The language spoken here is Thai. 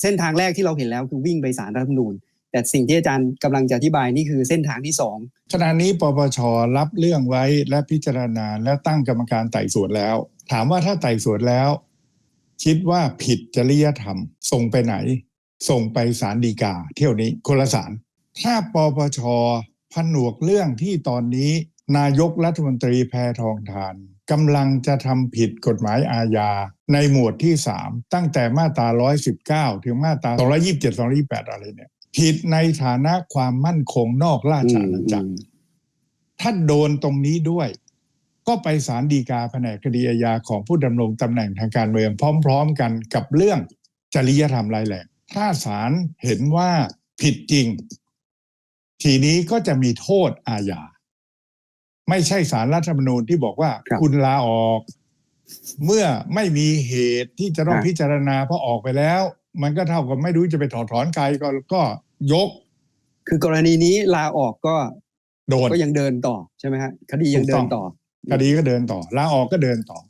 เส้นทางแรกที่เราเห็นแล้วคือวิ่งไปศาลรัฐธรรมนูญ แต่สิ่งที่อาจารย์กำลังจะอธิบายนี่คือเส้นทางที่สองขณะนี้ปปชรับเรื่องไว้และพิจารณาและตั้งกรรมการไต่สวนแล้ว ถามว่าถ้าไต่สวนแล้ว คิดว่าผิดจริยธรรม ส่งไปไหน ส่งไปศาลฎีกา เที่ยวนี้คนละศาลถ้าปปชผนวกเรื่องที่ตอนนี้นายกรัฐมนตรีแพทองทาน กำลังจะทำผิดกฎหมายอาญาในหมวดที่ 3 ตั้งแต่มาตรา 119 ถึงมาตรา 227 228 อะไรเนี่ย ผิดในฐานะความมั่นคงนอกราชอาณาจักรถ้าโดนตรงนี้ด้วย ก็ไปศาลฎีกาแผนกคดีอาญาของผู้ดำรงตำแหน่งทางการเมืองพร้อม ๆ กันกับเรื่องจริยธรรมรายแรงถ้าศาลเห็นว่าผิดจริง ทีนี้ก็จะมีโทษอาญา ไม่ใช่ศาลรัฐธรรมนูญที่บอกว่าครับ คุณลาออก เมื่อไม่มีเหตุที่จะต้องครับพิจารณาเพราะออกไปแล้ว มันก็เท่ากับไม่รู้จะไปถอดถอนใครก็ก็ยกคือกรณีนี้ลาออกก็โดน ก็ยังเดินต่อใช่ไหมฮะคดียังเดินต่อ คดีก็เดินต่อลาออกก็เดินต่อ